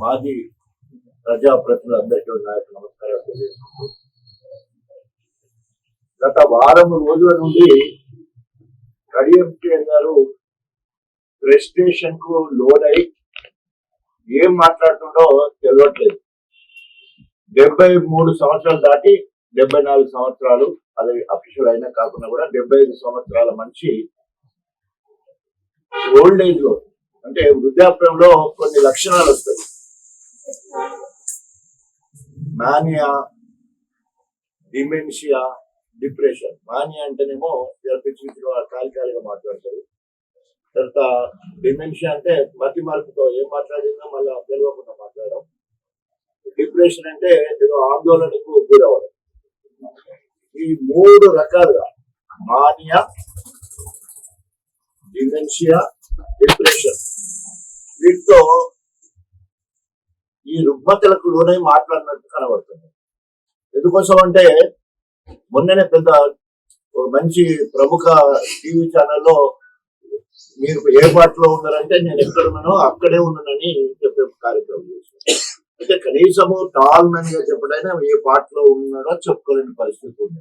మాజీ ప్రజాప్రతినిధులందరికీ నాయకు నమస్కారాలు తెలియజేసుకుంటూ గత వారం రోజుల నుండి కడియంకే గారు ప్రెస్టేషన్కు లోడ్ అయి ఏం మాట్లాడుతుండో తెలియట్లేదు డెబ్బై మూడు సంవత్సరాలు దాటి డెబ్బై నాలుగు సంవత్సరాలు అది అఫీషియల్ అయినా కాకుండా కూడా డెబ్బై ఐదు సంవత్సరాల మనిషి ఓల్డ్ ఏజ్లో అంటే వృద్ధాప్యంలో కొన్ని లక్షణాలు వస్తాయి. Mania dementia depression. మానియా అంటేనేమో పిచ్చి కాలికాలిగా మాట్లాడతారు. తర్వాత డిమెన్షియా అంటే మతి మార్పుతో ఏం మాట్లాడినా మళ్ళీ తెలియకుండా మాట్లాడడం. డిప్రెషన్ అంటే ఏదో ఆందోళనకు గురవడం ఈ మూడు రకాలుగా మానియా డిమెన్షియా డిప్రెషన్. వీటితో ఈ రుగ్మతలకు లోనై మాట్లాడినట్టు కనబడుతుంది. ఎందుకోసం అంటే మొన్ననే పెద్ద ఒక మంచి ప్రముఖ టీవీ ఛానల్లో మీరు ఏ పాటలో ఉన్నారంటే నేను ఎక్కడ ఉన్నానో అక్కడే ఉన్నానని చెప్పే కార్యక్రమం చేశాను అయితే కనీసము టాల్గా చెప్పడైనా ఏ పాటలో ఉన్నాడో చెప్పుకోలేని పరిస్థితి ఉంది.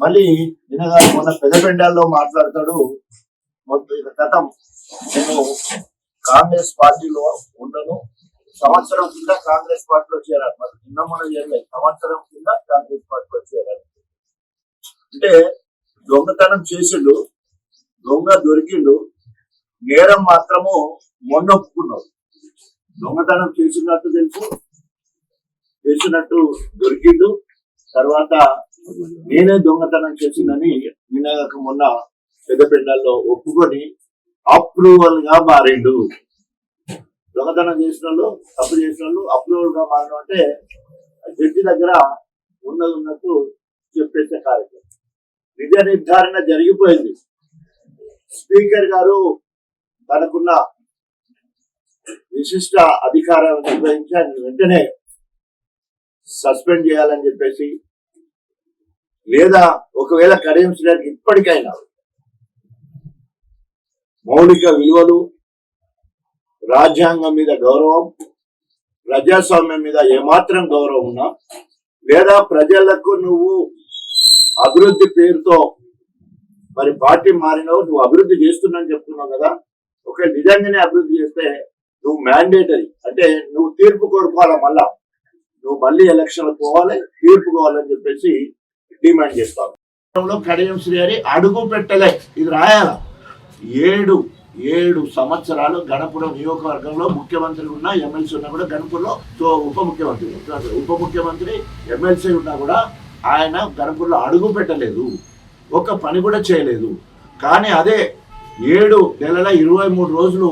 మళ్ళీ నిన్నగా మొన్న పెద్దపెండాల్లో మాట్లాడతాడు. మొత్తం గతం. నేను కాంగ్రెస్ పార్టీలో ఉండను. సంవత్సరం కింద కాంగ్రెస్ పార్టీలో చేరారు మరి నిన్న మనం చేయలేదు సంవత్సరం కింద కాంగ్రెస్ పార్టీలో చేరారు అంటే దొంగతనం చేసిండు దొంగ దొరికిండు నేరం మాత్రము మొన్న ఒప్పుకున్నాడు. దొంగతనం చేసినట్టు తెలుసు చేసినట్టు దొరికిండు. తర్వాత నేనే దొంగతనం చేసిందని వినాయక మొన్న పెద్దపెండాల్లో ఒప్పుకొని అప్రూవల్గా మారిండు. దొంగతనం చేసిన వాళ్ళు తప్పు చేసిన వాళ్ళు అప్రూవల్గా మారడం అంటే జడ్జి దగ్గర ఉన్నది ఉన్నట్టు చెప్పేసే కార్యక్రమం. నిజ నిర్ధారణ జరిగిపోయింది. స్పీకర్ గారు తనకున్న విశిష్ట అధికారాలను నిర్వహించి ఆయన వెంటనే సస్పెండ్ చేయాలని చెప్పేసి లేదా ఒకవేళ కడియం శ్రీగారికి ఇప్పటికైనా మౌలిక విలువలు రాజ్యాంగం మీద గౌరవం ప్రజాస్వామ్యం మీద ఏమాత్రం గౌరవం ఉన్నా లేదా ప్రజలకు నువ్వు అభివృద్ధి పేరుతో మరి పార్టీ మారినవు నువ్వు అభివృద్ధి చేస్తున్నావు చెప్తున్నావు కదా ఒక నిజంగానే అభివృద్ధి చేస్తే నువ్వు మ్యాండేటరీ అంటే నువ్వు తీర్పు కోరుకోవాలా మళ్ళా? నువ్వు మళ్ళీ ఎలక్షన్లకు పోవాలి తీర్పు కావాలని చెప్పేసి డిమాండ్ చేస్తావు. కడియం శ్రీహరి అడుగు పెట్టలే ఇది రాయాలా? ఏడు ఏడు సంవత్సరాలు గణపురం నియోజకవర్గంలో ముఖ్యమంత్రి ఉన్నా ఎమ్మెల్సీ ఉన్నా కూడా గణపూర్లో ఉప ముఖ్యమంత్రి ఉప ముఖ్యమంత్రి ఎమ్మెల్సీ ఉన్నా కూడా ఆయన గణపూర్లో అడుగు పెట్టలేదు. ఒక పని కూడా చేయలేదు. కానీ అదే ఏడు నెలల ఇరవై మూడు రోజులు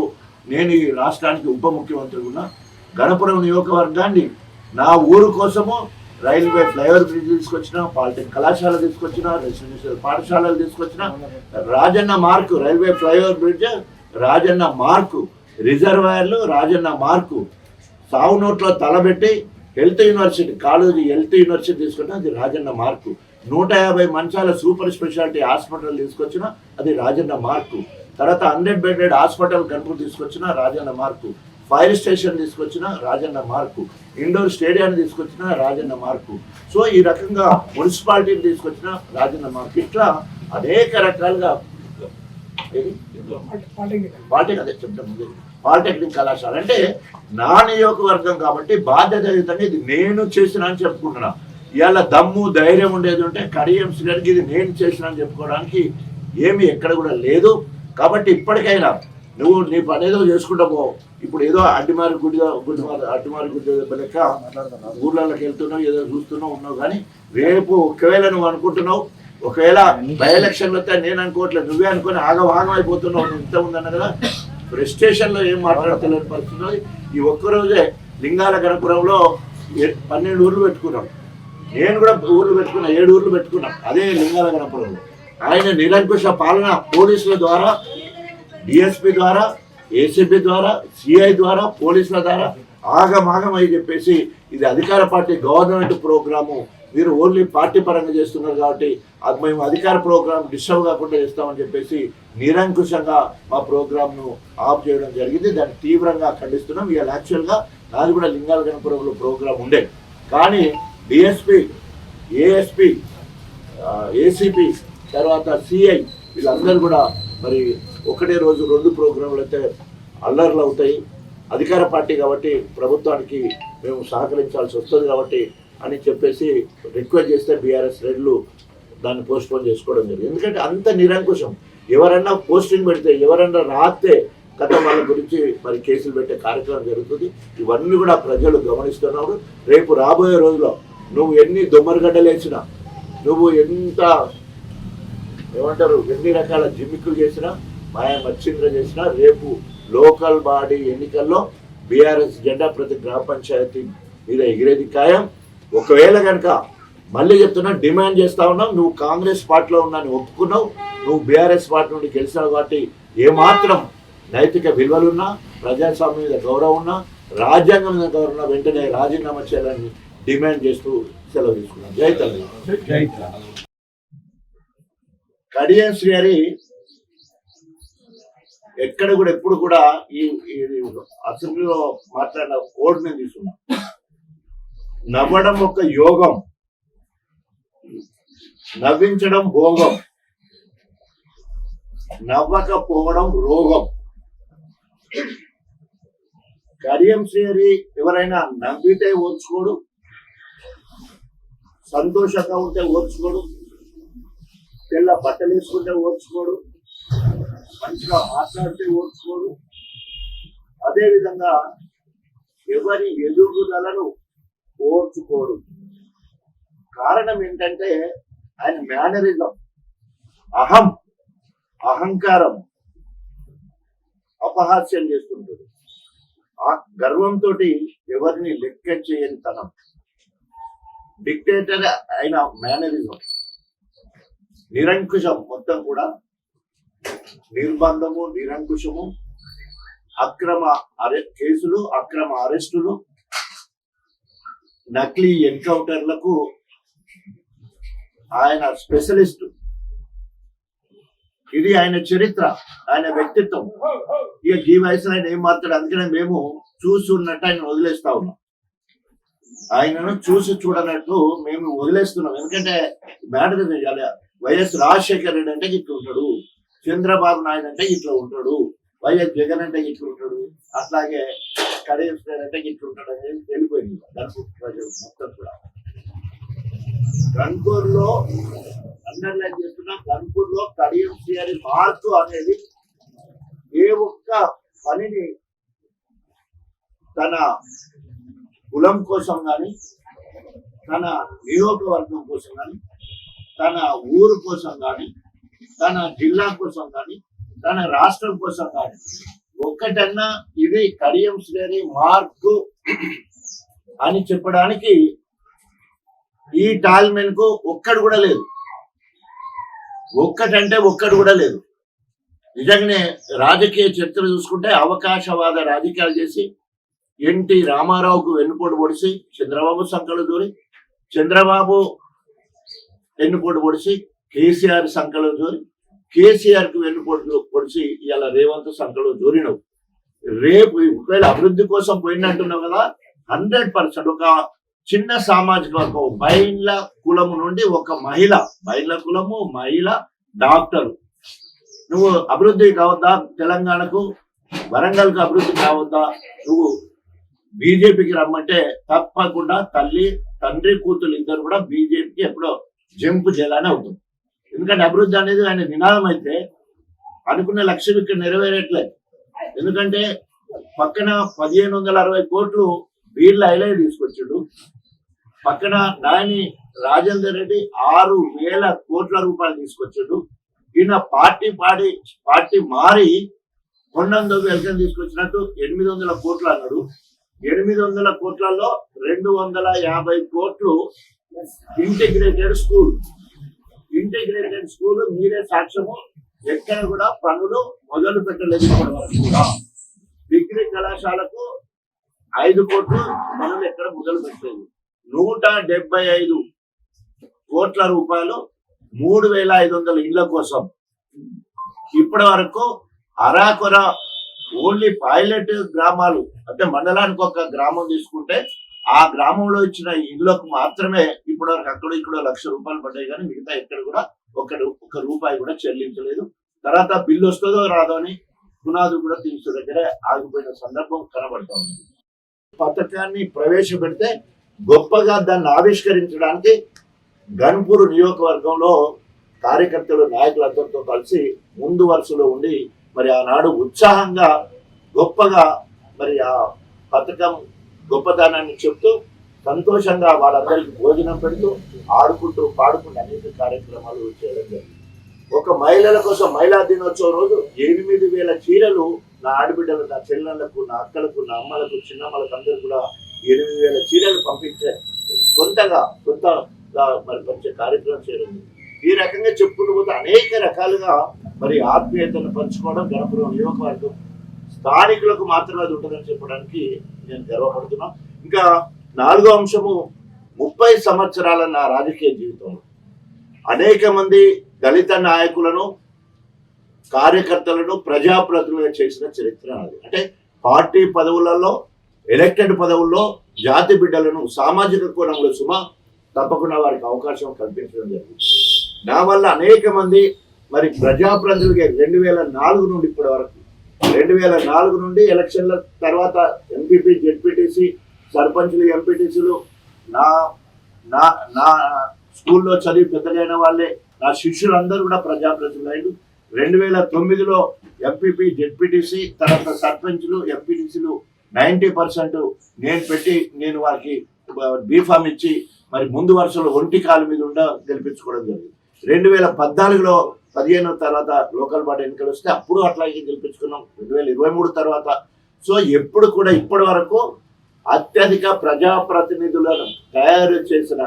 నేను ఈ రాష్ట్రానికి ఉప ముఖ్యమంత్రి ఉన్నా గణపురం నియోజకవర్గాన్ని నా ఊరు కోసము రైల్వే ఫ్లైఓవర్ బ్రిడ్జ్ తీసుకొచ్చిన పాలిటెక్ కళాశాల తీసుకొచ్చిన రెసిడెన్షియల్ పాఠశాలలు తీసుకొచ్చిన Rajanna mark railway flyover bridge Rajanna mark రిజర్వాయర్లు రాజన్న మార్కు. సాగు నోట్లో తలబెట్టి health university college health university తీసుకున్న అది రాజన్న మార్కు. నూట యాభై మంచాల సూపర్ స్పెషాలిటీ హాస్పిటల్ తీసుకొచ్చిన అది రాజన్న మార్కు. తర్వాత హండ్రెడ్ బెడెడ్ హాస్పిటల్ కనుపు తీసుకొచ్చిన రాజన్న మార్కు. ఫైర్ స్టేషన్ తీసుకొచ్చిన రాజన్న మార్కు ఇండోర్ స్టేడియాన్ని తీసుకొచ్చిన రాజన్న మార్కు. సో ఈ రకంగా మున్సిపాలిటీని తీసుకొచ్చిన రాజన్న మార్కు. ఇట్లా అనేక రకాలుగా పాలిటెక్నిక్ అదే చెప్తాం ముందు. పాలిటెక్నిక్ కళాశాల. అంటే నా నియోజకవర్గం కాబట్టి బాధ్యతయుతంగా ఇది నేను చేసిన అని చెప్పుకుంటున్నా. ఇవాళ దమ్ము ధైర్యం ఉండేది ఉంటే కడియం శ్రీగారికి ఇది నేను చేసిన అని చెప్పుకోవడానికి ఏమి ఎక్కడ కూడా లేదు. కాబట్టి ఇప్పటికైనా నువ్వు నీ పని ఏదో చేసుకుంటా పో. ఇప్పుడు ఏదో అడ్డిమారి గుడి గుడి అడ్డిమారి గుడి లెక్క ఊర్లలోకి వెళ్తున్నావు ఏదో చూస్తున్నావు ఉన్నావు. కానీ రేపు ఒకవేళ నువ్వు అనుకుంటున్నావు ఒకవేళ బై ఎలక్షన్లు వస్తే నేను అనుకోవట్లేదు నువ్వే అనుకుని ఆగవాగం అయిపోతున్నావు నువ్వు ఇంత ఉందన్న కదా ప్రెస్టేషన్లో ఏం మాట్లాడతలేని పరిస్థితి ఈ ఒక్కరోజే లింగాల గణపురంలో ఏ- పన్నెండు ఊర్లు పెట్టుకున్నాం. నేను కూడా ఊర్లు పెట్టుకున్నా ఏడు ఊర్లు పెట్టుకున్నా. అదే లింగాల గణపురంలో. ఆయన నిరంకుశ పాలన పోలీసుల ద్వారా డిఎస్పి ద్వారా ఏసీబీ ద్వారా సిఐ ద్వారా పోలీసుల ద్వారా ఆగమాగం అని చెప్పేసి ఇది అధికార పార్టీ గవర్నమెంట్ ప్రోగ్రాము. మీరు ఓన్లీ పార్టీ పరంగా చేస్తున్నారు కాబట్టి అది మేము అధికార ప్రోగ్రామ్ డిస్టర్బ్ కాకుండా చేస్తామని చెప్పేసి నిరంకుశంగా మా ప్రోగ్రామ్ను ఆఫ్ చేయడం జరిగింది. దాన్ని తీవ్రంగా ఖండిస్తున్నాం. ఇవాళ యాక్చువల్గా నాది కూడా లింగాల గణపురంలో ప్రోగ్రామ్ ఉండే. కానీ డిఎస్పి ఏఎస్పి ఏసీపీ తర్వాత సిఐ వీళ్ళందరూ కూడా మరి ఒకటే రోజు రెండు ప్రోగ్రాంలు అయితే అల్లర్లు అవుతాయి. అధికార పార్టీ కాబట్టి ప్రభుత్వానికి మేము సహకరించాల్సి వస్తుంది కాబట్టి అని చెప్పేసి రిక్వెస్ట్ చేస్తే బీఆర్ఎస్ రెడ్లు దాన్ని పోస్ట్పోన్ చేసుకోవడం జరిగింది. ఎందుకంటే అంత నిరంకుశం. ఎవరన్నా పోస్టింగ్ పెడితే ఎవరన్నా రాస్తే కథ వాళ్ళ గురించి మరి కేసులు పెట్టే కార్యక్రమం జరుగుతుంది. ఇవన్నీ కూడా ప్రజలు గమనిస్తున్నారు. రేపు రాబోయే రోజుల్లో నువ్వు ఎన్ని దొమ్మరగడ్డలేసినా నువ్వు ఎంత ఏమంటారు ఎన్ని రకాల జిమ్మిక్కులు చేసినా మాయ మచ్చింద్ర చేసినా రేపు లోకల్ బాడీ ఎన్నికల్లో బీఆర్ఎస్ జెండా ప్రతి గ్రామ పంచాయతీ మీద ఎగిరేది ఖాయం. ఒకవేళ కనుక మళ్ళీ చెప్తున్నా డిమాండ్ చేస్తా ఉన్నావు నువ్వు కాంగ్రెస్ పార్టీలో ఉన్నాను ఒప్పుకున్నావు. నువ్వు బీఆర్ఎస్ పార్టీ నుండి గెలిచావు కాబట్టి ఏమాత్రం నైతిక విలువలున్నా ప్రజాస్వామ్యం మీద గౌరవం ఉన్నా రాజ్యాంగం మీద గౌరవం ఉన్నా వెంటనే రాజీనామా చేయాలని డిమాండ్ చేస్తూ సెలవు తీసుకున్నాం. జై తల్లి. కడియం శ్రీహరి ఎక్కడ కూడా ఎప్పుడు కూడా ఈ అసెంబ్లీలో మాట్లాడిన కోడ్ నేను తీసుకున్నా. నవ్వడం ఒక యోగం. నవ్వించడం భోగం. నవ్వకపోవడం రోగం. కరియం శ్రేరి ఎవరైనా నవ్వితే ఓర్చుకోడు. సంతోషంగా ఉంటే ఓర్చుకోడు. తెల్ల బట్టలు వేసుకుంటే ఓర్చుకోడు. మంచిగా మాట్లాడితే ఓర్చుకోడు అదే విధంగా ఎవరి ఎదుగుదలను ఓర్చుకోడు కారణం ఏంటంటే ఆయన మేనరిజం. అహం అహంకారం అపహాస్యం చేస్తుంటాడు ఆ గర్వంతో ఎవరిని లెక్క చేయని తనం. డిక్టేటర్ అయిన మేనరిజం. నిరంకుశం మొత్తం కూడా నిర్బంధము నిరంకుశము అక్రమ అరె కేసులు అక్రమ అరెస్టులు నకిలీ ఎన్కౌంటర్లకు ఆయన స్పెషలిస్ట్. ఇది ఆయన చరిత్ర ఆయన వ్యక్తిత్వం. ఇక ఈ వయసులో ఆయన ఏం మాట్లాడు? అందుకనే మేము చూసి ఉన్నట్టు ఆయన వదిలేస్తా ఉన్నాం. ఆయనను చూసి చూడనట్టు మేము వదిలేస్తున్నాం. ఎందుకంటే మ్యాటర్ వైఎస్ రాజశేఖర్ రెడ్డి అంటే ఇట్లా ఉంటాడు చంద్రబాబు నాయుడు అంటే ఇట్లా ఉంటాడు. వైఎస్ జగన్ అంటే ఇట్లా ఉంటాడు. అట్లాగే కడియం అంటే ఇట్లా ఉంటాడు అనేది వెళ్ళిపోయింది గన్పూర్ ప్రజలు మొత్తం కూడా. గన్పూర్లో అండర్లైన్ చేస్తున్న గన్పూర్లో కడియం శ్రేణి మార్పు అనేది ఏ ఒక్క పనిని తన కులం కోసం కానీ తన నియోజకవర్గం కోసం కానీ తన ఊరు కోసం కానీ తన జిల్లా కోసం కానీ తన రాష్ట్రం కోసం కానీ. ఒక్కటన్నా ఇది కడియం శ్రేణి మార్కు అని చెప్పడానికి ఈ టాల్మెన్కు ఒక్కడు కూడా లేదు. ఒక్కటంటే ఒక్కడు కూడా లేదు. నిజంగానే రాజకీయ చరిత్ర చూసుకుంటే అవకాశవాద రాజకీయాలు చేసి ఎన్టీ రామారావుకు వెన్నుపోటు పొడిచి చంద్రబాబు సంకలు దూరి చంద్రబాబు వెన్నుపోటు పొడిచి కేసీఆర్ సంఖలో జోరి కేసీఆర్కి వెన్నుపోటు పొడిచి ఇలా రేవంత్ సంఖలో దూరినవు రేపు ఒకవేళ అభివృద్ధి కోసం పోయినట్టున్నావు కదా హండ్రెడ్ పర్సెంట్ ఒక చిన్న సామాజిక వర్గం బైన్ల కులము నుండి ఒక మహిళ బైన్ల కులము మహిళ డాక్టర్. నువ్వు అభివృద్ధి కావద్దా తెలంగాణకు? వరంగల్కు అభివృద్ధి కావద్దా? నువ్వు బీజేపీకి రమ్మంటే తప్పకుండా తల్లి తండ్రి కూతురు ఇద్దరు కూడా బీజేపీకి ఎప్పుడో జంపు చేయాలని అవుతుంది ఎందుకంటే అభివృద్ధి అనేది ఆయన నినాదం అయితే అనుకున్న లక్ష్యం ఇక్కడ నెరవేరట్లేదు. ఎందుకంటే పక్కన పదిహేను వందల అరవై కోట్లు వీళ్ళ ఐలై తీసుకొచ్చాడు. పక్కన నాని రాజేందర్ రెడ్డి ఆరు వేల కోట్ల రూపాయలు తీసుకొచ్చాడు. ఈయన పార్టీ పాడి పార్టీ మారి కొండంతో వెల్కమ్ తీసుకొచ్చినట్టు ఎనిమిది వందల కోట్లు అన్నాడు. ఎనిమిది వందల కోట్లలో రెండు వందల యాభై కోట్లు ఇంటిగ్రేటెడ్ స్కూల్. ఇంటిగ్రేటెడ్ స్కూల్ మీరే సాక్ష్యము. ఎక్కడ కూడా పనులు మొదలు పెట్టలేదు కూడా. డిగ్రీ కళాశాలకు ఐదు కోట్లు పనులు ఎక్కడ మొదలు పెట్టలేదు. నూట డెబ్బై ఐదు కోట్ల రూపాయలు మూడు వేల ఐదు వందల ఇళ్ళ కోసం. ఇప్పటి వరకు అరాకొర ఓన్లీ పైలట్ గ్రామాలు అంటే మండలానికి ఒక గ్రామం తీసుకుంటే ఆ గ్రామంలో ఇచ్చిన ఇళ్ళకు మాత్రమే ఇప్పుడు అక్కడ ఇక్కడ లక్ష రూపాయలు పడ్డాయి కానీ మిగతా ఎక్కడ కూడా ఒక రూ- ఒక రూపాయి కూడా చెల్లించలేదు. తర్వాత బిల్లు వస్తుందో రాదో అని పునాదు కూడా తీర్చే దగ్గర ఆగిపోయిన సందర్భం కనబడతా ఉంది. పథకాన్ని ప్రవేశపెడితే గొప్పగా దాన్ని ఆవిష్కరించడానికి గన్పూర్ నియోజకవర్గంలో కార్యకర్తలు నాయకులందరితో కలిసి ముందు వరుసలో ఉండి మరి ఆనాడు ఉత్సాహంగా గొప్పగా మరి ఆ పథకం గొప్పతనాన్ని చెప్తూ సంతోషంగా వాళ్ళందరికీ భోజనం పెడుతూ ఆడుకుంటూ పాడుకుంటూ అనేక కార్యక్రమాలు చేయడం జరిగింది. ఒక మహిళల కోసం మహిళా దినోత్సవం రోజు ఎనిమిది వేల చీరలు నా ఆడబిడ్డలు నా చెల్లెళ్ళకు నా అక్కలకు నా అమ్మలకు చిన్నమ్మలకు అందరూ కూడా ఎనిమిది వేల చీరలు పంపించే సొంతగా సొంతగా మరి పంచే కార్యక్రమం చేయడం ఈ రకంగా చెప్పుకుంటూ పోతే అనేక రకాలుగా మరి ఆత్మీయతను పంచుకోవడం గణపురం నియోజకవర్గం స్థానికులకు మాత్రమే అది ఉంటుందని చెప్పడానికి నేను గర్వపడుతున్నా. ఇంకా నాలుగో అంశము ముప్పై సంవత్సరాల నా రాజకీయ జీవితంలో అనేక మంది దళిత నాయకులను కార్యకర్తలను ప్రజాప్రతినిధులుగా చేసిన చరిత్ర అది. అంటే పార్టీ పదవులలో ఎలక్టెడ్ పదవుల్లో జాతి బిడ్డలను సామాజిక కోణంలో సుమ తప్పకుండా వారికి అవకాశం కల్పించడం జరిగింది. నా వల్ల అనేక మంది మరి ప్రజాప్రతినిధులుగా రెండు వేల నాలుగు నుండి ఇప్పటి వరకు రెండు వేల నాలుగు నుండి ఎలక్షన్ల తర్వాత ఎంపీపీ జెడ్పీటీసీ సర్పంచులు ఎంపీటీసీలు నా నా నా స్కూల్లో చదివి పెద్దగైన వాళ్ళే నా శిష్యులందరూ కూడా ప్రజాప్రతినిధులు రెండు వేల తొమ్మిదిలో ఎంపీపీ జెడ్పీటీసీ తర్వాత సర్పంచ్లు ఎంపీటీసీలు నైంటీ పర్సెంట్ నేను పెట్టి నేను వారికి బీఫామ్ ఇచ్చి మరి ముందు వరుసలో ఒంటి కాలు మీద ఉండ గెలిపించుకోవడం జరిగింది. రెండు వేల పద్నాలుగులో పదిహేను తర్వాత లోకల్ బాడీ ఎన్నికలు వస్తే అప్పుడు అట్లాగే గెలిపించుకున్నాం. రెండు వేల ఇరవై మూడు తర్వాత. సో ఎప్పుడు కూడా ఇప్పటి వరకు అత్యధిక ప్రజాప్రతినిధులను తయారు చేసిన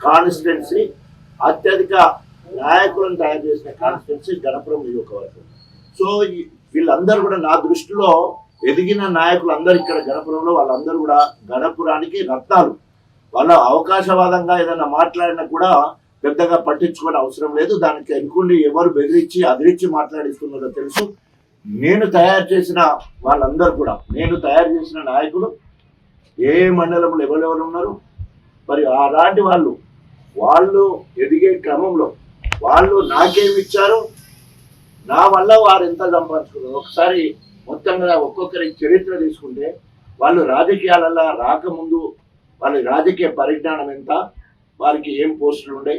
కాన్స్టిట్యున్సీ అత్యధిక నాయకులను తయారు చేసిన కాన్స్టిట్యున్సీ గణపురం నియోజకవర్గం. సో వీళ్ళందరూ కూడా నా దృష్టిలో ఎదిగిన నాయకులు అందరు ఇక్కడ గణపురంలో వాళ్ళందరూ కూడా గణపురానికి రత్నాలు. వాళ్ళ అవకాశవాదంగా ఏదైనా మాట్లాడినా కూడా పెద్దగా పట్టించుకోవడం అవసరం లేదు. దానికి ఎన్నుకుండి ఎవరు బెదిరించి అదిరించి మాట్లాడిస్తున్నారో తెలుసు. నేను తయారు చేసిన వాళ్ళందరూ కూడా నేను తయారు చేసిన నాయకులు ఏ మండలంలో ఎవరెవరు ఉన్నారు? మరి అలాంటి వాళ్ళు వాళ్ళు ఎదిగే క్రమంలో వాళ్ళు నాకేమి ఇచ్చారు నా వల్ల వారు ఎంత సంపాదించుకున్నారు? ఒకసారి మొత్తంగా ఒక్కొక్కరి చరిత్ర తీసుకుంటే వాళ్ళు రాజకీయాలలో రాకముందు వాళ్ళ రాజకీయ పరిజ్ఞానం ఎంత? వారికి ఏం పోస్టులు ఉండే?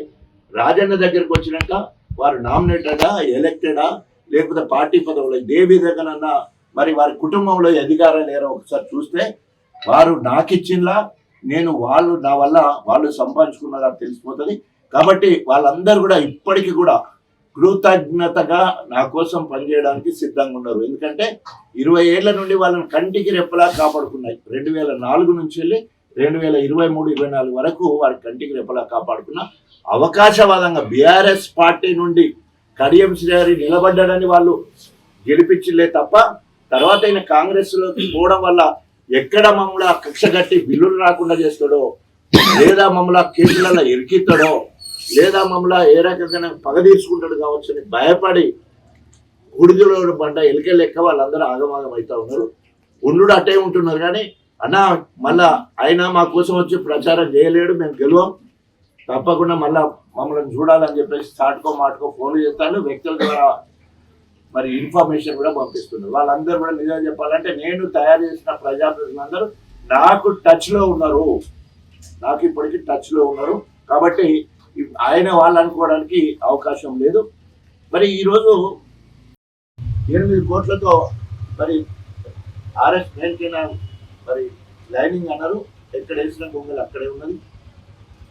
రాజన్న దగ్గరికి వచ్చినాక వారు నామినేటెడా ఎలక్టెడా లేకపోతే పార్టీ పదవులు? ఏ విధంగానన్నా మరి వారి కుటుంబంలో అధికారం లేరో ఒకసారి చూస్తే వారు నాకిచ్చింలా నేను వాళ్ళు నా వల్ల వాళ్ళు సంపాదించుకున్నారా తెలిసిపోతుంది. కాబట్టి వాళ్ళందరూ కూడా ఇప్పటికీ కూడా కృతజ్ఞతగా నా కోసం పనిచేయడానికి సిద్ధంగా ఉన్నారు. ఎందుకంటే ఇరవై ఏళ్ళ నుండి వాళ్ళని కంటికి రెప్పలా కాపాడుకున్నాయి. రెండు వేల నాలుగు నుంచి వెళ్ళి రెండు వేల ఇరవై మూడు ఇరవై నాలుగు వరకు వారి కంటికి రెప్పలా కాపాడుకున్న అవకాశవాదంగా బీఆర్ఎస్ పార్టీ నుండి కడియం శ్రీహరి నిలబడ్డాడని వాళ్ళు గెలిపించలే తప్ప తర్వాత ఆయన కాంగ్రెస్లోకి పోవడం వల్ల ఎక్కడ మమ్మల్ని కక్ష కట్టి బిల్లులు రాకుండా చేస్తాడో లేదా మమ్మల్ని కేసులలో ఇరికిస్తాడో లేదా మమ్మల్ని ఏ రకంగా పగ తీసుకుంటాడు కావచ్చు అని భయపడి గుడిదలో పంట ఎలిక లెక్క వాళ్ళందరూ ఆగమాగం అవుతా ఉన్నారు. ఉండు అట్టే ఉంటున్నారు కానీ అన్న మళ్ళా ఆయన మా కోసం వచ్చి ప్రచారం చేయలేడు మేము గెలవం. తప్పకుండా మళ్ళా మమ్మల్ని చూడాలని చెప్పేసి చాటుకో మాటుకో ఫోన్లు చేస్తాను. వ్యక్తుల ద్వారా మరి ఇన్ఫర్మేషన్ కూడా పంపిస్తున్నారు వాళ్ళందరూ కూడా నిజం చెప్పాలంటే నేను తయారు చేసిన ప్రజాప్రతినిధులందరూ నాకు టచ్లో ఉన్నారు. నాకు ఇప్పటికీ టచ్లో ఉన్నారు. కాబట్టి ఆయన వాళ్ళు అనుకోవడానికి అవకాశం లేదు. మరి ఈరోజు ఎనిమిది కోట్లతో మరి ఆర్ఎస్ మెయింటైన్ మరి లైనింగ్ అన్నారు. ఎక్కడ వేసిన గొంగలు అక్కడే ఉన్నది.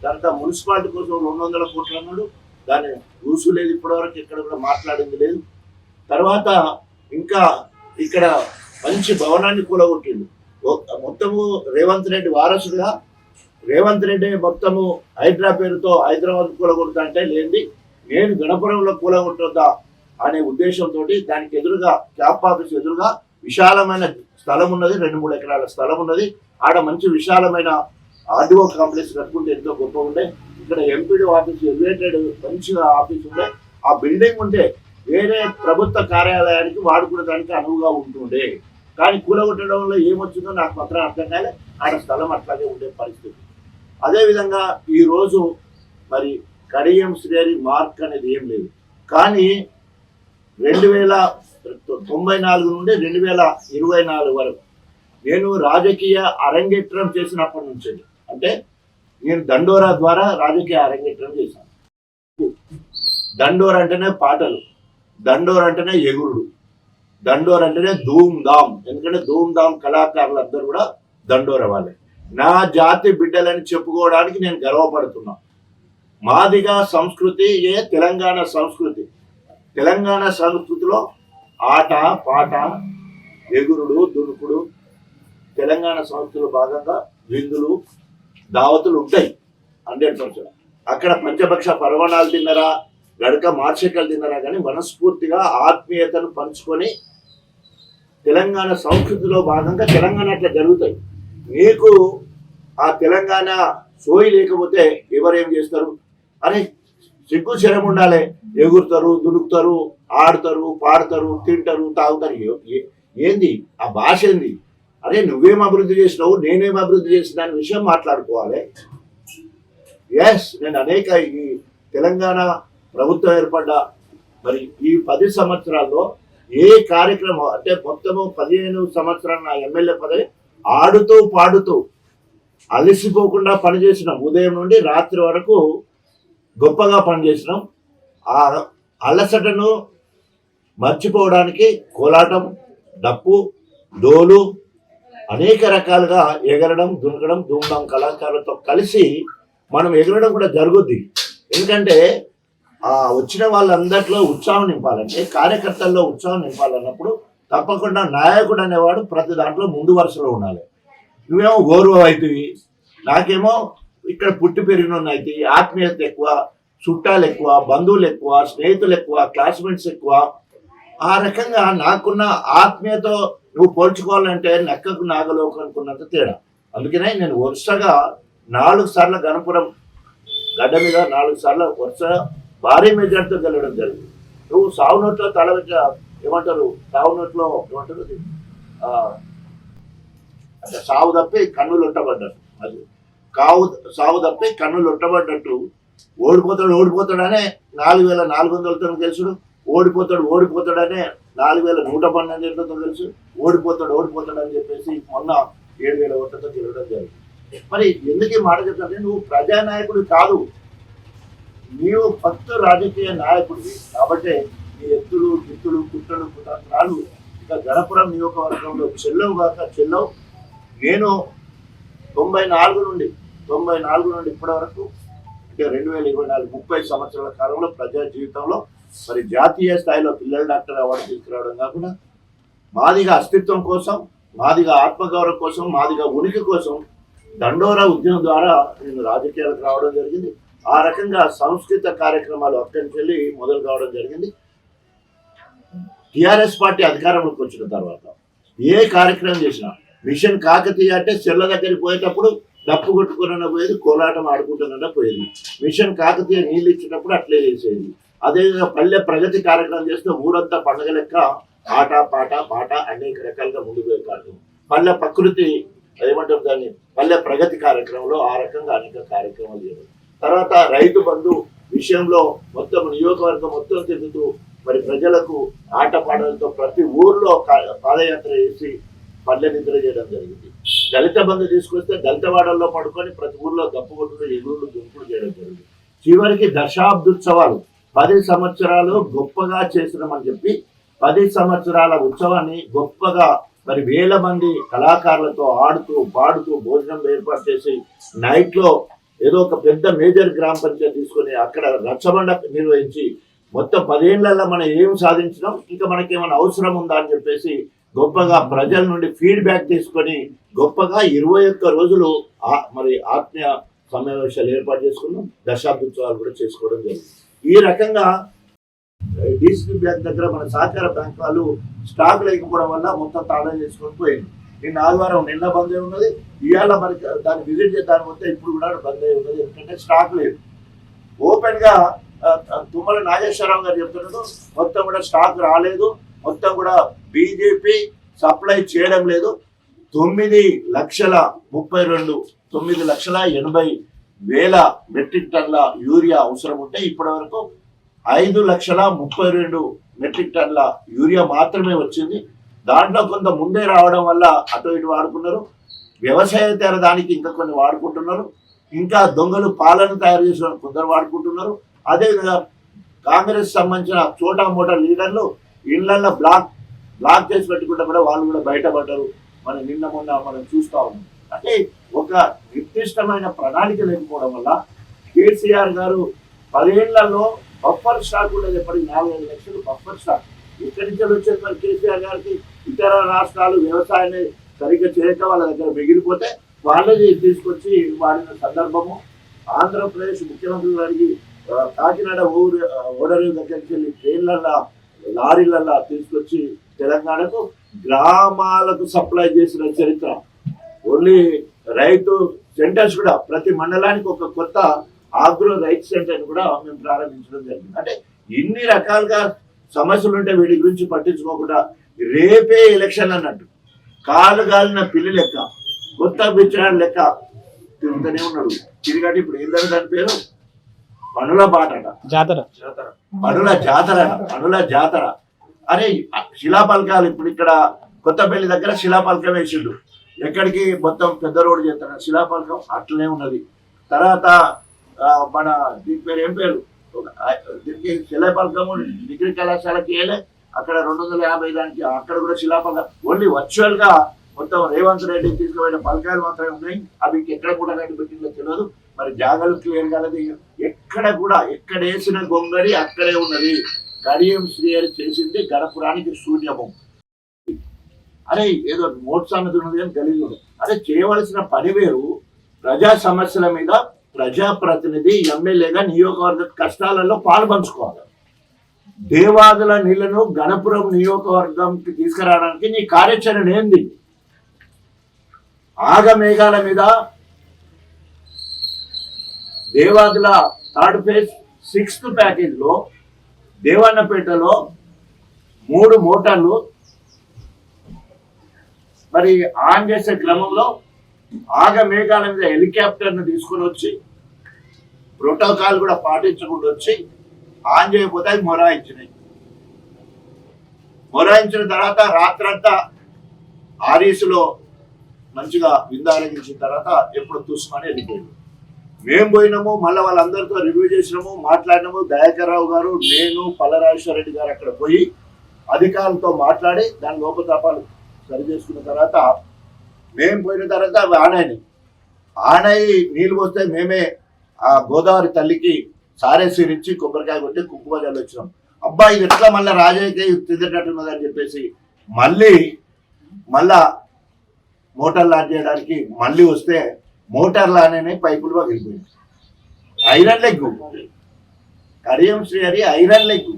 తర్వాత మున్సిపాలిటీ కోసం రెండు వందల కోట్లు అన్నాడు. దాని రూసు లేదు ఇప్పటివరకు ఎక్కడ కూడా మాట్లాడింది లేదు. తర్వాత ఇంకా ఇక్కడ మంచి భవనాన్ని కూలగొట్టిండు. మొత్తము రేవంత్ రెడ్డి వారసుడుగా రేవంత్ రెడ్డి మొత్తము హైదరా పేరుతో హైదరాబాద్ కూలగొడతా అంటే లేనిది నేను గణపురంలో కూలగొట్టొద్దా అనే ఉద్దేశంతో దానికి ఎదురుగా క్యాప్ ఆఫీస్ ఎదురుగా విశాలమైన స్థలం ఉన్నది రెండు మూడు ఎకరాల స్థలం ఉన్నది. ఆడ మంచి విశాలమైన ఆర్డీఓ కాంప్లెక్స్ కట్టుకుంటే ఎంతో గొప్ప ఉండే. ఇక్కడ ఎంపీడీ ఆఫీస్ ఎలివేటెడ్ మంచిగా ఆఫీస్ ఉండే. ఆ బిల్డింగ్ ఉంటే వేరే ప్రభుత్వ కార్యాలయానికి వాడుకోవడానికి అనువుగా ఉంటుండే. కానీ కూలగొట్టడం వల్ల ఏమొచ్చిందో నాకు మాత్రం అర్థం కాలే. ఆడ స్థలం అట్లాగే ఉండే పరిస్థితి. అదేవిధంగా ఈ రోజు మరి కడియం శ్రేణి మార్క్ అనేది ఏం లేదు. కానీ రెండు వేల తొంభై నాలుగు నుండి రెండు వేల ఇరవై నాలుగు వరకు నేను రాజకీయ అరంగేట్రం చేసినప్పటి నుంచి అంటే నేను దండోరా ద్వారా రాజకీయ అరంగేట్రం చేశాను. దండోర అంటేనే పాటలు దండోర అంటేనే ఎగురుడు దండోర అంటేనే ధూమ్ ధామ్ ఎందుకంటే ధూమ్ ధామ్ కళాకారులు అందరూ కూడా దండోరా వాళ్ళే. నా జాతి బిడ్డలని చెప్పుకోవడానికి నేను గర్వపడుతున్నా. మాదిగా సంస్కృతి ఏ తెలంగాణ సంస్కృతి? తెలంగాణ సంస్కృతిలో ఆట పాట ఎగురుడు దునుకుడు తెలంగాణ సంస్కృతిలో భాగంగా విందులు దావతులు ఉంటాయి. Hundred percent. అక్కడ పంచపక్ష పర్వణాలు తిన్నరా గడక మార్షకలు తిన్నరా కానీ మనస్ఫూర్తిగా ఆత్మీయతను పంచుకొని తెలంగాణ సంస్కృతిలో భాగంగా తెలంగాణ అట్లా జరుగుతాయి. నీకు ఆ తెలంగాణ సోయి లేకపోతే ఎవరేం చేస్తారు? అని సిగ్గు శరం ఉండాలి. ఎగురుతారు దుడుకుతారు ఆడతారు పాడతారు తింటారు తాగుతారు. ఏంది? ఆ భాష ఏంది? అరే నువ్వేం అభివృద్ధి చేసినావు నేనేం అభివృద్ధి చేసిన అనే విషయం మాట్లాడుకోవాలి. ఎస్ నేను అనేక ఈ తెలంగాణ ప్రభుత్వం ఏర్పడ్డ మరి ఈ పది సంవత్సరాల్లో ఏ కార్యక్రమం అంటే మొత్తము పదిహేను సంవత్సరాలు నా ఎమ్మెల్యే పదవి ఆడుతూ పాడుతూ అలసిపోకుండా పనిచేసిన ఉదయం నుండి రాత్రి వరకు గొప్పగా పనిచేసినాం. ఆ అలసటను మర్చిపోవడానికి కోలాటం డప్పు డోలు అనేక రకాలుగా ఎగరడం దునకడం దుమ్మడం కళాకారులతో కలిసి మనం ఎగరడం కూడా జరుగుద్ది. ఎందుకంటే ఆ వచ్చిన వాళ్ళందరిలో ఉత్సాహం నింపాలంటే కార్యకర్తల్లో ఉత్సాహం నింపాలన్నప్పుడు తప్పకుండా నాయకుడు అనేవాడు ప్రతి దాంట్లో ముందు వరుసలో ఉండాలి. నువ్వేమో గౌరవం అవుతుంది నాకేమో ఇక్కడ పుట్టి పెరిగిన అయితే ఆత్మీయత ఎక్కువ చుట్టాలు ఎక్కువ బంధువులు ఎక్కువ స్నేహితులు ఎక్కువ క్లాస్మేట్స్ ఎక్కువ. ఆ రకంగా నాకున్న ఆత్మీయతో నువ్వు పోల్చుకోవాలంటే నెక్కకు నాగలోకు అనుకున్నంత తేడా. అందుకనే నేను వరుసగా నాలుగు సార్లు గణపురం గడ్డ మీద నాలుగు సార్లు వరుస భారీ మెజార్టీతో గెలవడం జరిగింది. నువ్వు సావు నోట్లో తల ఏమంటారు? సావు నోట్లో ఏమంటారు అంటే సావు తప్పి కన్నులు ఒట్టబడ్డట్టు అది కావు సావు తప్పి కన్నులు ఒట్టబడ్డట్టు ఓడిపోతాడు ఓడిపోతాడనే నాలుగు వేల నాలుగు వందలతో తెలుసుడు. ఓడిపోతాడు ఓడిపోతాడనే నాలుగు వేల నూట పన్నెండుతో తెలుసు. ఓడిపోతాడు ఓడిపోతాడు అని చెప్పేసి మొన్న ఏడు వేల ఓట్లతో గెలవడం జరిగింది. మరి ఎందుకు ఈ మాట చెప్తానంటే నువ్వు ప్రజానాయకుడు కాదు. నీవు ఫస్ట్ రాజకీయ నాయకుడివి కాబట్టి నీ ఎత్తులు గిత్తులు కుట్రలు కుతంత్రాలు ఇక గణపురం నియోజకవర్గంలో చెల్లవు కాక చెల్లవు. నేను తొంభై నాలుగు నుండి తొంభై నాలుగు నుండి ఇప్పటి వరకు అంటే రెండు వేల ఇరవై నాలుగు ముప్పై సంవత్సరాల కాలంలో ప్రజా జీవితంలో మరి జాతీయ స్థాయిలో పిల్లల డాక్టర్ అవార్డు తీసుకురావడం కాకుండా మాదిగా అస్తిత్వం కోసం మాదిగా ఆత్మగౌరవం కోసం మాదిగా ఉనికి కోసం దండోరా ఉద్యమం ద్వారా నేను రాజకీయాలకు రావడం జరిగింది. ఆ రకంగా సంస్కృత కార్యక్రమాలు అక్కడి నుంచి వెళ్ళి మొదలు కావడం జరిగింది. టిఆర్ఎస్ పార్టీ అధికారంలోకి వచ్చిన తర్వాత ఏ కార్యక్రమం చేసినా మిషన్ కాకతీయ అంటే చెల్ల దగ్గరికి పోయేటప్పుడు డప్పు కొట్టుకున్న పోయేది కోలాటం ఆడుకుంటున్న పోయేది. మిషన్ కాకతీయ నీళ్ళు ఇచ్చేటప్పుడు అట్లే చేసేది. అదేవిధంగా పల్లె ప్రగతి కార్యక్రమం చేస్తే ఊరంతా పండగ లెక్క ఆట పాట పాట అనేక రకాలుగా ముందుకు కాదు పల్లె ప్రకృతి ఏమంటారు దాన్ని? పల్లె ప్రగతి కార్యక్రమంలో ఆ రకంగా అనేక కార్యక్రమాలు చేయడం. తర్వాత రైతు బంధు విషయంలో మొత్తం నియోజకవర్గం మొత్తం తిరుగుతూ మరి ప్రజలకు ఆటపాటలతో ప్రతి ఊర్లో పాదయాత్ర చేసి పల్లె నిద్ర చేయడం జరిగింది. దళిత బంధు తీసుకొస్తే దళిత వాడల్లో పడుకొని ప్రతి ఊర్లో గప్పగొట్టులు కొట్టుడు ఎగురుడు చేయడం జరిగింది. చివరికి దశాబ్దోత్సవాలు. పది సంవత్సరాలు గొప్పగా చేసినామని చెప్పి పది సంవత్సరాల ఉత్సవాన్ని గొప్పగా మరి వేల మంది కళాకారులతో ఆడుతూ పాడుతూ భోజనం ఏర్పాటు చేసి నైట్లో ఏదో ఒక పెద్ద మేజర్ గ్రామ పంచాయతీ తీసుకొని అక్కడ రచ్చబండ నిర్వహించి మొత్తం పదేళ్ళలో మనం ఏం సాధించినాం? ఇంకా మనకేమైనా అవసరం ఉందా అని చెప్పేసి గొప్పగా ప్రజల నుండి ఫీడ్బ్యాక్ తీసుకొని గొప్పగా ఇరవై ఒక్క రోజులు ఆ- మరి ఆత్మీయ సమావేశాలు ఏర్పాటు చేసుకున్నాం. దశాబ్దోత్సవాలు కూడా చేసుకోవడం జరిగింది. ఈ రకంగా డిసిపి బ్యాంక్ దగ్గర మన సహకార బ్యాంక్ వాళ్ళు స్టాక్ లేకపోవడం వల్ల మొత్తం తాళం చేసుకొని పోయింది. నిన్న ఆదివారం నిన్న బంద్ అయి ఉన్నది. ఇవాళ మనకి దాన్ని విజిట్ చేద్దాని వస్తే ఇప్పుడు కూడా బంద్ అయి ఉన్నది. ఎందుకంటే స్టాక్ లేదు. ఓపెన్గా తుమ్మల నాగేశ్వరరావు గారు చెప్తున్నాడు మొత్తం కూడా స్టాక్ రాలేదు. మొత్తం కూడా బీజేపీ సప్లై చేయడం లేదు. తొమ్మిది లక్షల ముప్పై రెండు తొమ్మిది లక్షల ఎనభై వేల మెట్రిక్ టన్ల యూరియా అవసరం ఉంటే ఇప్పటి వరకు ఐదు లక్షల ముప్పై రెండు మెట్రిక్ టన్ల యూరియా మాత్రమే వచ్చింది. దాంట్లో కొంత ముందే రావడం వల్ల అటు ఇటు వాడుకున్నారు. వ్యవసాయ దానికి ఇంకా కొన్ని వాడుకుంటున్నారు. ఇంకా దొంగలు పాలను తయారు చేసిన కొందరు వాడుకుంటున్నారు. అదేవిధంగా కాంగ్రెస్ సంబంధించిన చోటా మోటా లీడర్లు ఇళ్ళల్లో బ్లాక్ బ్లాక్ చేసి పెట్టుకుంటే కూడా వాళ్ళు కూడా బయటపడ్డారు. మనం నిన్న మొన్న మనం చూస్తూ ఉన్నాం. అంటే ఒక నిర్దిష్టమైన ప్రణాళిక లేకపోవడం వల్ల కేసీఆర్ గారు పదేళ్ళలో బఫర్ స్టాక్ ఉండేది చెప్పండి నాలుగు ఐదు లక్షలు బఫర్ స్టాక్ ఇక్కడి నుంచి వచ్చేది మరి కేసీఆర్ గారికి ఇతర రాష్ట్రాలు వ్యవసాయాన్ని సరిగ్గా చేయక వాళ్ళ దగ్గర మిగిలిపోతే వాళ్ళని తీసుకొచ్చి వాడిన సందర్భము. ఆంధ్రప్రదేశ్ ముఖ్యమంత్రి గారికి కాకినాడ ఊరు ఓడరు దగ్గరికి వెళ్ళి ట్రైన్లలో లారీలల్లా తీసుకొచ్చి తెలంగాణకు గ్రామాలకు సప్లై చేసిన చరిత్ర. ఓన్లీ రైతు సెంటర్స్ కూడా ప్రతి మండలానికి ఒక కొత్త ఆగ్రో రైతు సెంటర్ కూడా మేము ప్రారంభించడం జరిగింది. అంటే ఇన్ని రకాలుగా సమస్యలు ఉంటే వీటి గురించి పట్టించుకోకుండా రేపే ఎలక్షన్ అన్నట్టు. కాలు గాలిన పిల్లి లెక్క కొత్త బిచ్చడాడు లెక్క తిరుగుతూనే ఉన్నాడు. తిరిగటి ఇప్పుడు ఏంటంటే దాని పేరు? పనుల బాటట జాతర. పనుల జాతర పనుల జాతర. అరే శిలాపలకాలు ఇప్పుడు ఇక్కడ కొత్తపల్లి దగ్గర శిలాపలకం వేసిండు. ఎక్కడికి మొత్తం పెద్ద రోడ్డు చేస్తాడు శిలాపలకం అట్లనే ఉన్నది. తర్వాత ఆ, మన దీని పేరు ఏం పేరు? దీనికి శిలాపలకము డిగ్రీ కళాశాలకి వేయలే అక్కడ రెండు వందల యాభై దానికి అక్కడ కూడా శిలాపలకం. ఓన్లీ వర్చువల్గా మొత్తం రేవంత్ రెడ్డి తీసుకుపోయిన పలకాలు మాత్రమే ఉన్నాయి. అవి ఎక్కడ కూడా కట్టి పెట్టిందో తెలియదు. మరి జాగాలు క్లియర్ ఎక్కడ కూడా ఎక్కడ వేసిన అక్కడే ఉన్నది. గడియం శ్రీహరి చేసింది గణపురానికి శూన్యము. అరే ఏదో మోట్స్ అన్నది ఉన్నది అని గలీజు అరే చేయవలసిన పని వేరు. ప్రజా సమస్యల మీద ప్రజాప్రతినిధి ఎమ్మెల్యేగా నియోజకవర్గ కష్టాలలో పాల్పంచుకోవాలి దేవాదుల నీళ్ళను గణపురం నియోజకవర్గంకి తీసుకురావడానికి నీ కార్యాచరణ ఏంది? ఆగమేఘాల మీద దేవాదుల థర్డ్ ఫేజ్ సిక్స్త్ ప్యాకేజ్లో దేవన్నపేటలో మూడు మోటార్లు మరి ఆన్ చేసే క్రమంలో ఆగ మేఘాల మీద హెలికాప్టర్ను తీసుకుని తీసుకొని వచ్చి ప్రోటోకాల్ కూడా పాటించకుండా వచ్చి ఆన్ చేయకపోతే అవి మొరాయించినాయి. మొరాయించిన తర్వాత రాత్రంతా ఆరీసులో మంచిగా విందారగించిన తర్వాత ఎప్పుడు చూసుకొని వెళ్ళిపోయింది. మేము పోయినాము మళ్ళీ వాళ్ళందరితో రివ్యూ చేసినాము మాట్లాడినాము. దయాకర్రావు గారు నేను పల్లరాజేశ్వర రెడ్డి గారు అక్కడ పోయి అధికారులతో మాట్లాడి దాని లోపతాపాలు సరి చేసుకున్న తర్వాత మేము పోయిన తర్వాత అవి ఆనాయి ఆనాయి నీళ్ళు పోస్తే మేమే ఆ గోదావరి తల్లికి సారేసీరిచ్చి కొబ్బరికాయ కొట్టి కుంకుమ జల్లి వచ్చినాం. అబ్బా ఇది ఎట్లా మళ్ళీ రాజయ్యకి తిందేటట్టున్నదని చెప్పేసి మళ్ళీ మళ్ళా మోటార్ లాంచ్ చేయడానికి మళ్ళీ వస్తే మోటార్ లానే పైపులు పగిలిపోయింది iron leg. Kadiyam Srihari iron leg.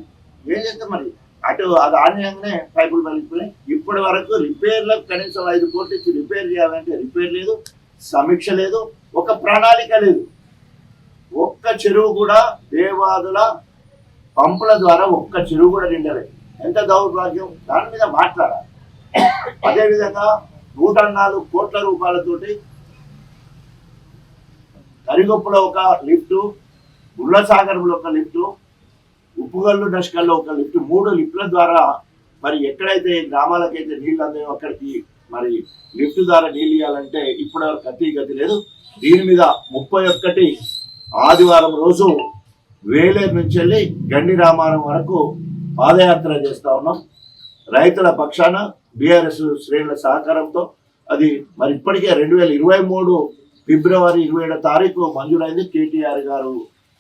ఏం చేస్తాం మరి? అటు అది ఆన్యంగానే పైపులు పగిలిపోయినాయి. ఇప్పటి వరకు రిపేర్లకు కనీసం ఐదు కోట్లు ఇచ్చి రిపేర్ చేయాలంటే రిపేర్ లేదు సమీక్ష లేదు ఒక ప్రణాళిక లేదు. ఒక్క చెరువు కూడా దేవాదుల పంపుల ద్వారా ఒక్క చెరువు కూడా నిండలేదు. ఎంత దౌర్భాగ్యం? దాని మీద మాట్లాడాలి. అదేవిధంగా నూట నాలుగు కోట్ల రూపాయలతోటి కరిగొప్పలో ఒక లిఫ్ట్ గుళ్ళసాగర్లో ఒక లిఫ్ట్ ఉప్పుగల్లు నష్కల్లో ఒక లిఫ్ట్ మూడు లిఫ్ట్ల ద్వారా మరి ఎక్కడైతే గ్రామాలకైతే నీళ్ళు అందాయో అక్కడికి మరి లిఫ్ట్ ద్వారా నీళ్ళు ఇవ్వాలంటే ఇప్పుడు గతి గతి లేదు. దీని మీద ముప్పై ఒక్కటి ఆదివారం రోజు వేలేరు నుంచి వెళ్ళి గండి రామారం వరకు పాదయాత్ర చేస్తూ ఉన్నాం. రైతుల పక్షాన బీఆర్ఎస్ శ్రేణుల సహకారంతో అది మరి ఇప్పటికే రెండు వేల ఇరవై మూడు ఫిబ్రవరి ఇరవై ఏడో తారీఖు మంజూరైంది కేటీఆర్ గారు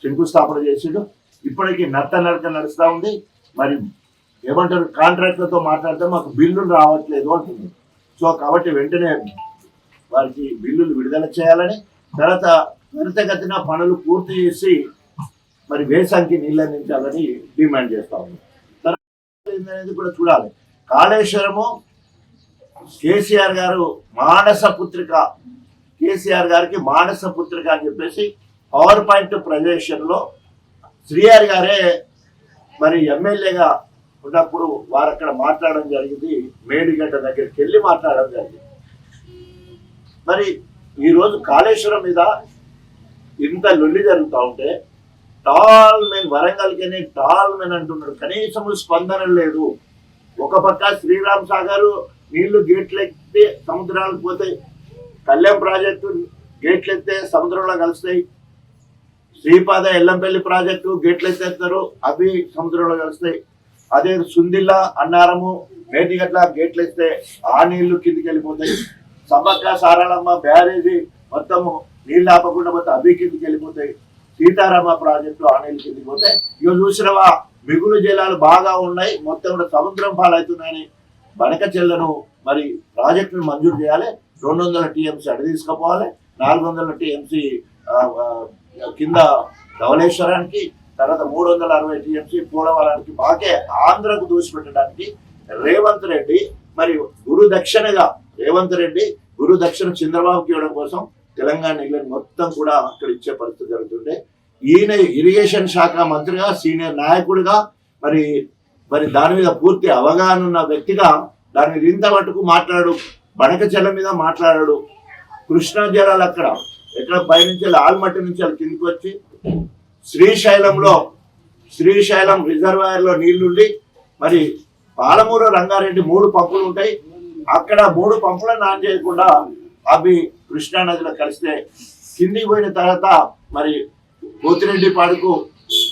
శంకుస్థాపన చేసిండు. ఇప్పటికీ నత్త నడక నడుస్తూ ఉంది. మరి ఏమంటారు కాంట్రాక్టర్తో మాట్లాడితే మాకు బిల్లులు రావట్లేదు అంటుంది. సో కాబట్టి వెంటనే వారికి బిల్లులు విడుదల చేయాలని తర్వాత త్వరితగతిన పనులు పూర్తి చేసి మరి వేసానికి నీళ్ళు అందించాలని డిమాండ్ చేస్తా ఉంది. తర్వాత కూడా చూడాలి. కాళేశ్వరము కేసీఆర్ గారు మానస పుత్రిక కేసీఆర్ గారికి మానస పుత్రిక అని చెప్పేసి పవర్ పాయింట్ ప్రజెషన్లో శ్రీఆర్ గారే మరి ఎమ్మెల్యేగా ఉన్నప్పుడు వారు అక్కడ మాట్లాడడం జరిగింది మేడిగడ్డ దగ్గరికి వెళ్ళి మాట్లాడడం జరిగింది. మరి ఈరోజు కాళేశ్వరం మీద ఇంత లొల్లి జరుగుతూ ఉంటే టాల్ మెయిన్ వరంగల్కి టాల్ మెయిన్ అంటున్నారు కనీసం స్పందన లేదు. ఒక పక్క శ్రీరామ్ సాగర్ నీళ్ళు గేట్లు ఎక్కితే సముద్రాలకు పోతాయి కళ్యాణ్ ప్రాజెక్టు గేట్లు ఎత్తే సముద్రంలో కలుస్తాయి. శ్రీపాద ఎల్లంపల్లి ప్రాజెక్టు గేట్లు ఎత్తేస్తారు అవి సముద్రంలో కలుస్తాయి. అదే సుందిల్లా అన్నారము మేటిగట్ల గేట్లు ఎత్తే ఆ నీళ్ళు కిందికి వెళ్ళిపోతాయి సమ్మక్క సారాళమ్మ బ్యారేజీ మొత్తము నీళ్ళు ఆపకుండా మొత్తం అవి కిందికి వెళ్ళిపోతాయి సీతారామ ప్రాజెక్టు ఆ నీళ్ళు కిందికి పోతాయి ఇక చూసినవా? మిగులు జలాలు బాగా ఉన్నాయి. మొత్తం కూడా సముద్రం పాలవుతున్నాయని బనక చెల్లను మరి ప్రాజెక్టును మంజూరు చేయాలి. రెండు వందల టీఎంసీ అడి తీసుకుపోవాలి నాలుగు వందల టీఎంసీ కింద ధవళేశ్వరానికి తర్వాత మూడు వందల అరవై టీఎంసీ పోలవరానికి బాకే ఆంధ్రకు దూసిపెట్టడానికి రేవంత్ రెడ్డి మరి గురు దక్షిణగా రేవంత్ రెడ్డి గురు దక్షిణ చంద్రబాబుకి ఇవ్వడం కోసం తెలంగాణ ఇళ్ళని మొత్తం కూడా అక్కడ ఇచ్చే పరిస్థితి జరుగుతుంటే ఈయన ఇరిగేషన్ శాఖ మంత్రిగా సీనియర్ నాయకుడిగా మరి మరి దాని మీద పూర్తి అవగాహన ఉన్న వ్యక్తిగా దాని మీద ఇంత మటుకు మాట్లాడు బణక చెల్ల మీద మాట్లాడాడు. కృష్ణా జలాలు అక్కడ. ఎక్కడ? పైనుంచి ఆల్మట్టి నుంచి వాళ్ళు కిందికి వచ్చి శ్రీశైలంలో శ్రీశైలం రిజర్వాయర్లో నీళ్ళుండి మరి పాలమూరు రంగారెడ్డి మూడు పంపులు ఉంటాయి. అక్కడ మూడు పంపులను ఆన్ చేయకుండా అవి కృష్ణా నదిలో కలిస్తే కిందికి పోయిన తర్వాత మరి పోతిరెడ్డి పాడుకు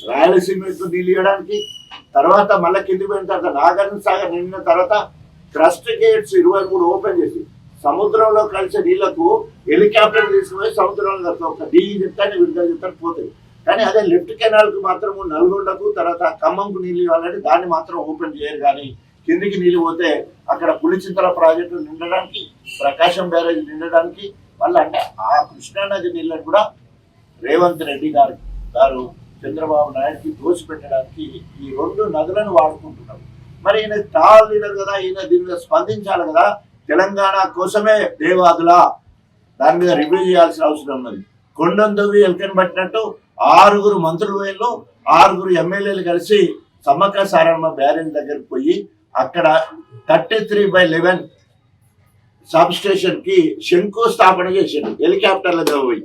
రాయలసీమ నీళ్ళు ఇవ్వడానికి తర్వాత మళ్ళీ కిందికి పోయిన తర్వాత నాగార్జున సాగర్ నిండిన తర్వాత క్రస్ట్ గేట్స్ ఇరవై మూడు ఓపెన్ చేసి సముద్రంలో కలిసే నీళ్ళకు హెలికాప్టర్ తీసుకుపోయి సముద్రంలో కలుపుతాం. ఒక డీ చెప్తాను విడుదల చెప్తాను పోతుంది కానీ అదే లెఫ్ట్ కెనాల్కు మాత్రము మాత్రం నల్గొండకు తర్వాత ఖమ్మంకు నీళ్ళు ఇవ్వాలంటే దాన్ని మాత్రం ఓపెన్ చేయరు. కానీ కిందికి నీళ్ళు పోతే అక్కడ పులిచింతల ప్రాజెక్టు నిండడానికి ప్రకాశం బ్యారేజ్ నిండడానికి మళ్ళీ అంటే ఆ కృష్ణానది నీళ్ళని కూడా రేవంత్ రెడ్డి గారు గారు చంద్రబాబు నాయుడుకి దోచిపెట్టడానికి ఈ రెండు నదులను వాడుకుంటున్నారు. మరి ఈయన స్టార్ లీడర్ కదా ఈయన దీని మీద స్పందించాలి కదా తెలంగాణ కోసమే దేవాదుల? దాని మీద రివ్యూ చేయాల్సిన అవసరం ఉన్నది. కొండందవి ఎల్కెన్ పట్టినట్టు ఆరుగురు మంత్రులు వేళ్ళు ఆరుగురు ఎమ్మెల్యేలు కలిసి సమ్మక్క సారమ్మ బ్యారేజ్ దగ్గరికి పోయి అక్కడ థర్టీ త్రీ బై లెవెన్ సబ్ స్టేషన్కి శంకుస్థాపన చేసిండు. హెలికాప్టర్ల మీద పోయి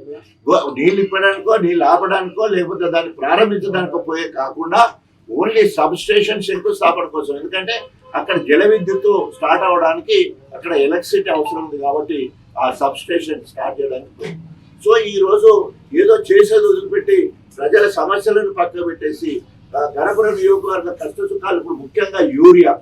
నీళ్ళు ఇప్పడానికో నీళ్ళు ఆపడానికో లేకపోతే దాన్ని ప్రారంభించడానికో పోయే కాకుండా ఓన్లీ సబ్ స్టేషన్ శంకుస్థాపన కోసం. ఎందుకంటే అక్కడ జల విద్యుత్ స్టార్ట్ అవ్వడానికి అక్కడ ఎలక్ట్రిసిటీ అవసరం ఉంది కాబట్టి ఆ సబ్ స్టేషన్ స్టార్ట్ చేయడానికి సో ఈ రోజు ఏదో చేసేది వదిలిపెట్టి ప్రజల సమస్యలను పక్కన పెట్టేసి ఆ గణపురం నియోజకవర్గ కష్ట సుఖాలు ఇప్పుడు ముఖ్యంగా యూరియా